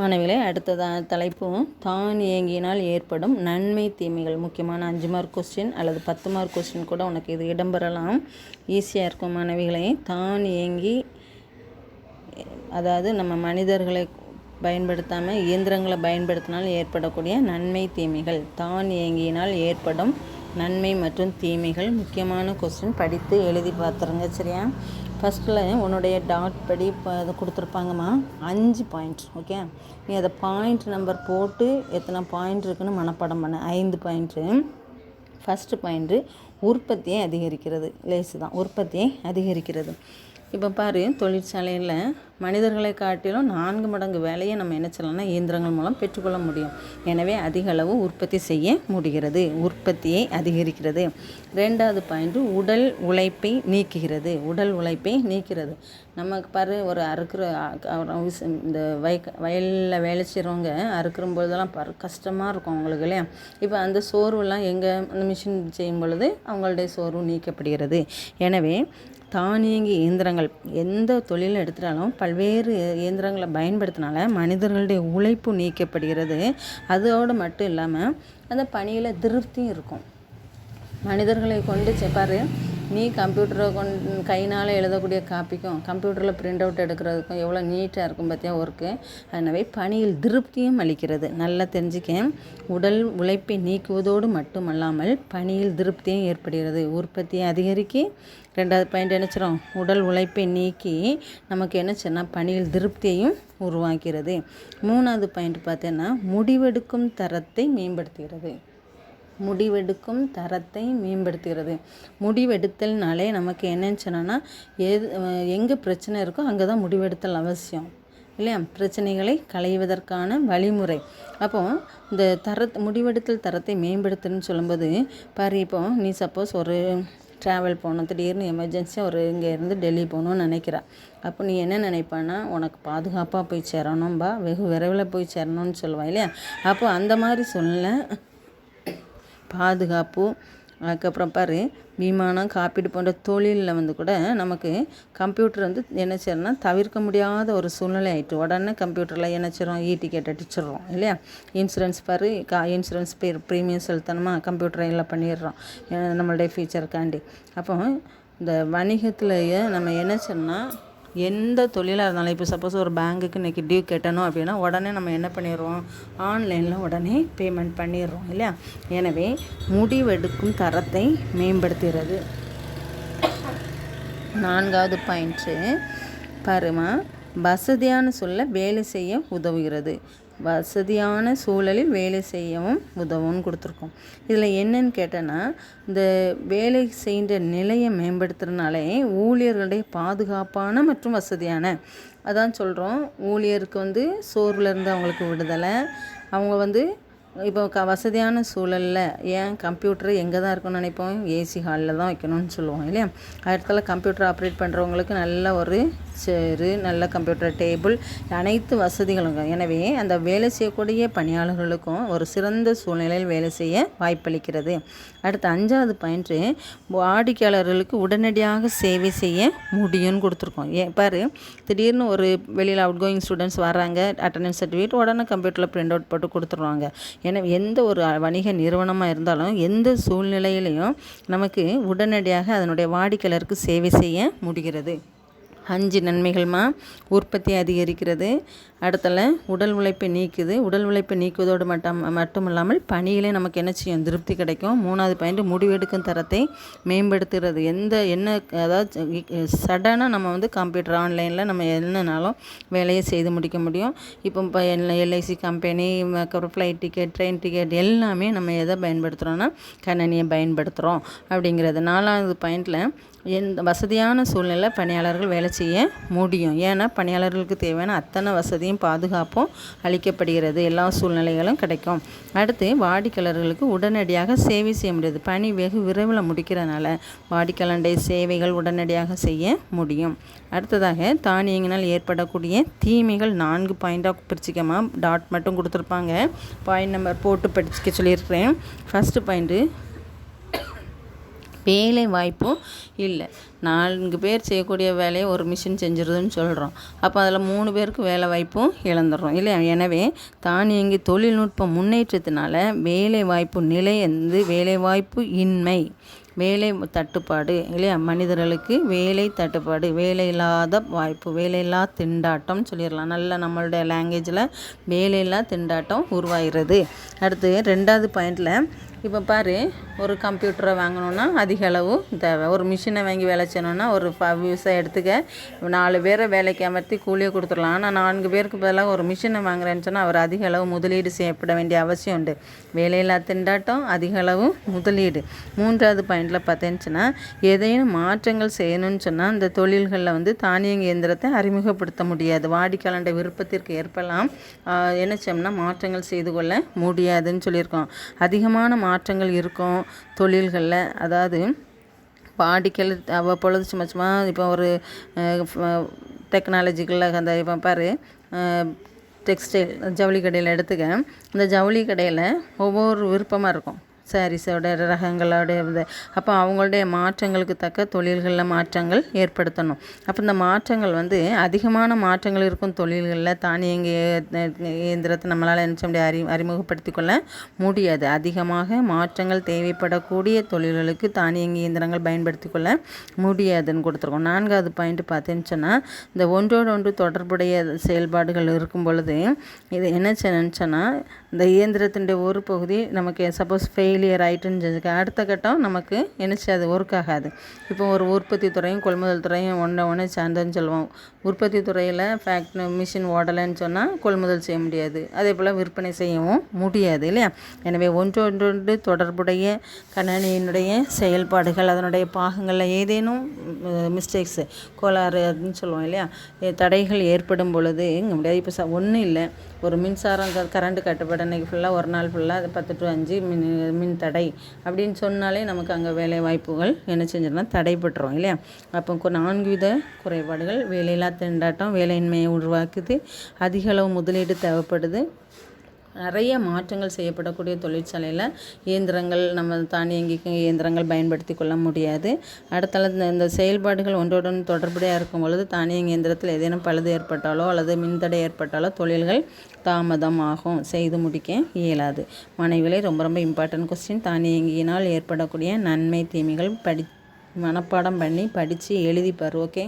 மாணவிகளே அடுத்த தலைப்பும் தான் இயங்கினால் ஏற்படும் நன்மை தீமைகள். முக்கியமான அஞ்சு மார்க் கொஸ்டின் அல்லது பத்து மார்க் கொஸ்டின் கூட உனக்கு இது இடம்பெறலாம். ஈஸியாக இருக்கும் மாணவிகளை தான் இயங்கி அதாவது நம்ம மனிதர்களை பயன்படுத்தாமல் இயந்திரங்களை பயன்படுத்தினால் ஏற்படக்கூடிய நன்மை தீமைகள். தான் இயங்கினால் ஏற்படும் நன்மை மற்றும் தீமைகள். முக்கியமான கொஸ்டின் படித்து எழுதி பார்த்துருங்க சரியா? ஃபஸ்ட்டில் உன்னுடைய டாட் படி இப்போ அதை கொடுத்துருப்பாங்கம்மா. அஞ்சு பாயிண்ட் ஓகே நீ அதை பாயிண்ட் நம்பர் போட்டு எத்தனை பாயிண்ட் இருக்குன்னு மனப்பாடம் பண்ண. ஐந்து பாயிண்ட்டு ஃபஸ்ட்டு பாயிண்ட்டு உற்பத்தியை அதிகரிக்கிறது. லேசு தான் உற்பத்தியை அதிகரிக்கிறது. இப்போ பாரு தொழிற்சாலையில் மனிதர்களை காட்டிலும் நான்கு மடங்கு வேலையை நம்ம என்ன செய்யலாம்னா இயந்திரங்கள் மூலம் பெற்றுக்கொள்ள முடியும். எனவே அதிக அளவு உற்பத்தி செய்ய முடிகிறது. உற்பத்தியை அதிகரிக்கிறது. ரெண்டாவது பாயிண்ட்டு உடல் உழைப்பை நீக்குகிறது. உடல் உழைப்பை நீக்கிறது. நமக்கு பாரு ஒரு அறுக்கிற இந்த வய வயலில் வேலை செய்கிறவங்க அறுக்கிற பொழுதெல்லாம் பாரு கஷ்டமாக இருக்கும் அவங்களுக்கு இல்லையா? இப்போ அந்த சோர்வெல்லாம் எங்கே அந்த மிஷின் செய்யும் பொழுது அவங்களுடைய சோர்வு நீக்கப்படுகிறது. எனவே தானியங்கி இயந்திரங்கள் எந்த தொழில் எடுத்துட்டாலும் பல்வேறு இயந்திரங்களை பயன்படுத்தினால மனிதர்களுடைய உழைப்பு நீக்கப்படுகிறது. அதோடு மட்டும் இல்லாமல் அந்த பணியில் திருப்தியும் இருக்கும். மனிதர்களை கொண்டு செப்பார் நீ கம்ப்யூட்டரை கொண் கைனால் எழுதக்கூடிய காப்பிக்கும் கம்ப்யூட்டரில் பிரிண்ட் அவுட் எடுக்கிறதுக்கும் எவ்வளோ நீட்டாக இருக்கும் பார்த்தியா ஒர்க்கு எனவே பணியில் திருப்தியும் அளிக்கிறது. நல்லா தெரிஞ்சுக்க. உடல் உழைப்பை நீக்குவதோடு மட்டுமல்லாமல் பணியில் திருப்தியும் ஏற்படுகிறது. உற்பத்தியை அதிகரிக்க ரெண்டாவது பாயிண்ட் என்னச்சிடும் உடல் உழைப்பை நீக்கி நமக்கு என்ன பணியில் திருப்தியையும் உருவாக்கிறது. மூணாவது பாயிண்ட் பார்த்தீங்கன்னா முடிவெடுக்கும் தரத்தை மேம்படுத்துகிறது. முடிவெடுக்கும் தரத்தை மேம்படுத்துகிறது. முடிவெடுத்தல்னாலே நமக்கு என்னன்னு சொன்னோன்னா எது எங்கே பிரச்சனை இருக்கோ அங்கே தான் முடிவெடுத்தல் அவசியம். இல்லையா? பிரச்சனைகளை களைவதற்கான வழிமுறை. அப்போ இந்த தர முடிவெடுத்தல் தரத்தை மேம்படுத்துன்னு சொல்லும்போது பாரு இப்போ நீ சப்போஸ் ஒரு ட்ராவல் போகணும். திடீர்னு எமர்ஜென்சியாக ஒரு இங்கேருந்து டெல்லி போகணும்னு நினைக்கிறா. அப்போ நீ என்ன நினைப்பான்னா உனக்கு பாதுகாப்பாக போய் சேரணும்பா. வெகு விரைவில் போய் சேரணும்னு சொல்லுவா இல்லையா? அப்போ அந்த மாதிரி சொல்ல பாதுகாப்பு. அதுக்கப்புறம் பாரு விமானம் காப்பீடு போன்ற தொழிலில் வந்து கூட நமக்கு கம்ப்யூட்டர் வந்து என்ன செய்யறோம்னா தவிர்க்க முடியாத ஒரு சூழ்நிலை ஆகிட்டு உடனே கம்ப்யூட்டரில் என்ன செய்கிறோம் இ டிக்கெட் அடிச்சிடுறோம் இல்லையா? இன்சூரன்ஸ் பாரு கா இன்சூரன்ஸ் பே ப்ரீமியம் செலுத்தணுமா? கம்ப்யூட்டரை எல்லாம் பண்ணிடுறோம். நம்மளுடைய ஃபியூச்சருக்காண்டி அப்போ இந்த வணிகத்திலேயே நம்ம என்ன சொன்னால் எந்த தொழிலாக இருந்தாலும் இப்போ சப்போஸ் ஒரு பேங்குக்கு இன்றைக்கி டியூ கட்டணும் அப்படின்னா உடனே நம்ம என்ன பண்ணிடுவோம் ஆன்லைனில் உடனே பேமெண்ட் பண்ணிடுறோம் இல்லையா? எனவே முடிவெடுக்கும் தரத்தை மேம்படுத்துகிறது. நான்காவது பாயிண்ட்ஸு பருமா வசதியான சொல்ல வேலை செய்ய உதவுகிறது. வசதியான சூழலில் வேலை செய்யவும் உதவும்னு கொடுத்துருக்கோம். இதில் என்னன்னு கேட்டேன்னா இந்த வேலை செய்கின்ற நிலையை மேம்படுத்துறதுனாலே ஊழியர்களுடைய பாதுகாப்பான மற்றும் வசதியான அதான் சொல்கிறோம் ஊழியருக்கு வந்து சோர்வுலேருந்து அவங்களுக்கு விடுதலை. அவங்க வந்து இப்போ க வசதியான சூழலில் ஏன் கம்ப்யூட்டர் எங்கே தான் இருக்குன்னு நினைப்போம்? ஏசி ஹாலில் தான் வைக்கணும்னு சொல்லுவோம் இல்லையா? அடுத்தால கம்ப்யூட்டர் ஆப்ரேட் பண்ணுறவங்களுக்கு நல்ல ஒரு சேரு நல்ல கம்ப்யூட்டர் டேபிள் அனைத்து வசதிகளும் எனவே அந்த வேலை செய்யக்கூடிய பணியாளர்களுக்கும் ஒரு சிறந்த சூழ்நிலையில் வேலை செய்ய வாய்ப்பளிக்கிறது. அடுத்து அஞ்சாவது பாயிண்ட்டு வாடிக்கையாளர்களுக்கு உடனடியாக சேவை செய்ய முடியும்னு கொடுத்துருக்கோம். ஏன் பாரு திடீர்னு ஒரு வெளியில் அவுட் கோயிங் ஸ்டூடெண்ட்ஸ் வராங்க அட்டண்டன்ஸ் சர்டிஃபிகேட் உடனே கம்ப்யூட்டரில் பிரிண்ட் அவுட் போட்டு கொடுத்துருவாங்க. ஏன்னா எந்த ஒரு வணிக நிறுவனமாக இருந்தாலும் எந்த சூழ்நிலையிலையும் நமக்கு உடனடியாக அதனுடைய வாடிக்கையாளருக்கு சேவை செய்ய முடிகிறது. அஞ்சு நன்மைகள்மா. உற்பத்தி அதிகரிக்கிறது. அடுத்தல உடல் உழைப்பை நீக்குது. உடல் உழைப்பை நீக்குவதோடு மட்டும் மட்டும் இல்லாமல் பணியிலே நமக்கு என்ன செய்யும்? திருப்தி கிடைக்கும். மூணாவது பாயிண்ட் முடிவெடுக்கும் தரத்தை மேம்படுத்துகிறது. எந்த என்ன அதாவது சடனாக நம்ம வந்து கம்ப்யூட்டர் ஆன்லைனில் நம்ம என்னனாலும் வேலையை செய்து முடிக்க முடியும். இப்போ இப்போ எல்ஐசி கம்பெனி அப்புறம் ஃப்ளைட் டிக்கெட் ட்ரெயின் டிக்கெட் எல்லாமே நம்ம எதை பயன்படுத்துகிறோன்னா கணனியை பயன்படுத்துகிறோம் அப்படிங்கிறது நாலாவது பாயிண்டில் எந்த வசதியான சூழ்நிலை பணியாளர்கள் வேலை செய்ய முடியும். ஏன்னா பணியாளர்களுக்கு தேவையான அத்தனை வசதியும் பாதுகாப்பும் அளிக்கப்படுகிறது. எல்லா சூழ்நிலைகளும் கிடைக்கும். அடுத்து வாடிக்கையாளர்களுக்கு உடனடியாக சேவை செய்ய முடியாது. பணி வெகு விரைவில் முடிக்கிறதுனால வாடிக்கையாளருடைய சேவைகள் உடனடியாக செய்ய முடியும். அடுத்ததாக தானியங்கினால் ஏற்படக்கூடிய தீமைகள் நான்கு பாயிண்ட்டாக பிரிச்சுக்கமா? டாட் மட்டும் கொடுத்துருப்பாங்க. பாயிண்ட் நம்பர் போட்டு படிச்சுக்க சொல்லியிருக்கிறேன். ஃபஸ்ட்டு பாயிண்ட்டு வேலை வாய்ப்பும் இல்லை. நான்கு பேர் செய்யக்கூடிய வேலையை ஒரு மிஷின் செஞ்சிருதுன்னு சொல்கிறோம் அப்போ அதில் மூணு பேருக்கு வேலை வாய்ப்பும் இழந்துடுறோம் இல்லையா? எனவே தானியங்கி தொழில்நுட்ப முன்னேற்றத்தினால வேலை வாய்ப்பு நிலை வந்து வேலை வாய்ப்பு இன்மை. வேலை தட்டுப்பாடு இல்லையா? மனிதர்களுக்கு வேலை தட்டுப்பாடு வேலை இல்லாத வாய்ப்பு வேலையில்லா திண்டாட்டம் சொல்லிடலாம். நல்ல நம்மளுடைய லாங்குவேஜில் வேலையில்லா திண்டாட்டம் உருவாகிறது. அடுத்து ரெண்டாவது பாயிண்டில் இப்போ பாரு ஒரு கம்ப்யூட்டரை வாங்கணுன்னா அதிக அளவு தேவை. ஒரு மிஷினை வாங்கி வேலை செய்யணுன்னா ஒரு விவசாயம் எடுத்துக்க. நாலு பேரை வேலைக்கு அமர்த்தி கூலியை கொடுத்துடலாம். ஆனால் நான்கு பேருக்கு பதிலாக ஒரு மிஷினை வாங்குறேன்னு சொன்னால் அவர் அதிக அளவு முதலீடு செய்யப்பட வேண்டிய அவசியம் உண்டு. வேலையில்லா திண்டாட்டம் அதிக அளவு முதலீடு. மூன்றாவது பாயிண்டில் பார்த்தேன்னுச்சுன்னா எதையும் மாற்றங்கள் செய்யணும்னு சொன்னால் இந்த தொழில்களில் வந்து தானியங்கி இயந்திரத்தை அறிமுகப்படுத்த முடியாது. வாடிக்கையாளருடைய விருப்பத்திற்கு ஏற்பலாம் என்ன செய்யணும்னா மாற்றங்கள் செய்து கொள்ள முடியாதுன்னு சொல்லியிருக்கோம். அதிகமான மாற்றங்கள் இருக்கும் தொழில்களில். அதாவது பாடிக்கல் அவ்வப்பொழுது சும்மா சும்மா இப்போ ஒரு டெக்னாலஜிக்கலில் அந்த இப்போ பாரு டெக்ஸ்டைல் ஜவுளி கடையில் எடுத்துக்க. இந்த ஜவுளி கடையில் ஒவ்வொரு விருப்பமாக இருக்கும். சாரீஸோட ரகங்களோட இது அப்போ அவங்களுடைய மாற்றங்களுக்கு தக்க தொழில்களில் மாற்றங்கள் ஏற்படுத்தணும். அப்போ இந்த மாற்றங்கள் வந்து அதிகமான மாற்றங்கள் இருக்கும் தொழில்களில் தானியங்கி இயந்திரத்தை நம்மளால் என்ன செய்ய அறி அறிமுகப்படுத்தி கொள்ள முடியாது. அதிகமாக மாற்றங்கள் தேவைப்படக்கூடிய தொழில்களுக்கு தானியங்கி இயந்திரங்கள் பயன்படுத்தி கொள்ள முடியாதுன்னு கொடுத்துருக்கோம். நான்காவது பாயிண்ட் பார்த்தேன்னு சொன்னால் இந்த ஒன்றோடு ஒன்று தொடர்புடைய செயல்பாடுகள் இருக்கும் பொழுது இது என்ன சொன்னால் இந்த இயந்திரத்தினுடைய ஒரு பகுதி நமக்கு சப்போஸ் ஃபெயிலியர் ஆகிட்டுன்னு செஞ்சுக்க. அடுத்த கட்டம் நமக்கு நினச்சி அது ஒர்க் ஆகாது. இப்போ ஒரு உற்பத்தி துறையும் கொள்முதல் துறையும் ஒன்றை ஒன்று சார்ந்ததுன்னு சொல்லுவோம். உற்பத்தி துறையில் ஃபேக்ட் மிஷின் ஓடலைன்னு சொன்னால் கொள்முதல் செய்ய முடியாது. அதே போல் விற்பனை செய்யவும் முடியாது இல்லையா? எனவே ஒன்றொன்றொன்று தொடர்புடைய கணனியினுடைய செயல்பாடுகள் அதனுடைய பாகங்களில் ஏதேனும் மிஸ்டேக்ஸு கோளாறு அப்படின்னு சொல்லுவோம் இல்லையா? தடைகள் ஏற்படும் பொழுது இங்கே முடியாது. இப்போ ச ஒன்றும் இல்லை. ஒரு மின்சாரம் கரண்ட் கட்டுப்பாடு அன்றைக்கி ஃபுல்லாக ஒரு நாள் ஃபுல்லாக பத்து டு அஞ்சு மின் மின் தடை அப்படின்னு சொன்னாலே நமக்கு அங்கே வேலை வாய்ப்புகள் என்ன செஞ்சிடலாம் தடைபட்டுரும் இல்லையா? அப்போ நான்கு வித குறைபாடுகள் வேலையில்லா திண்டாட்டம் வேலையின்மையை உருவாக்குது அதிக அளவு முதலீடு தேவைப்படுது நிறைய மாற்றங்கள் செய்யப்படக்கூடிய தொழிற்சாலையில் இயந்திரங்கள் நம்ம தானியங்கி இயந்திரங்கள் பயன்படுத்தி கொள்ள முடியாது. அடுத்தால இந்த இந்த செயல்பாடுகள் ஒன்றோடன் தொடர்புடையாக இருக்கும் பொழுது தானியங்கி இயந்திரத்தில் ஏதேனும் பழுது ஏற்பட்டாலோ அல்லது மின்தடை ஏற்பட்டாலோ தொழில்கள் தாமதம் ஆகும் செய்து முடிக்க இயலாது. மனைவிலே ரொம்ப ரொம்ப இம்பார்ட்டன்ட் கொஸ்டின் தானியங்கியினால் ஏற்படக்கூடிய நன்மை தீமைகள் படி மனப்பாடம் பண்ணி படித்து எழுதி பாரு ஓகே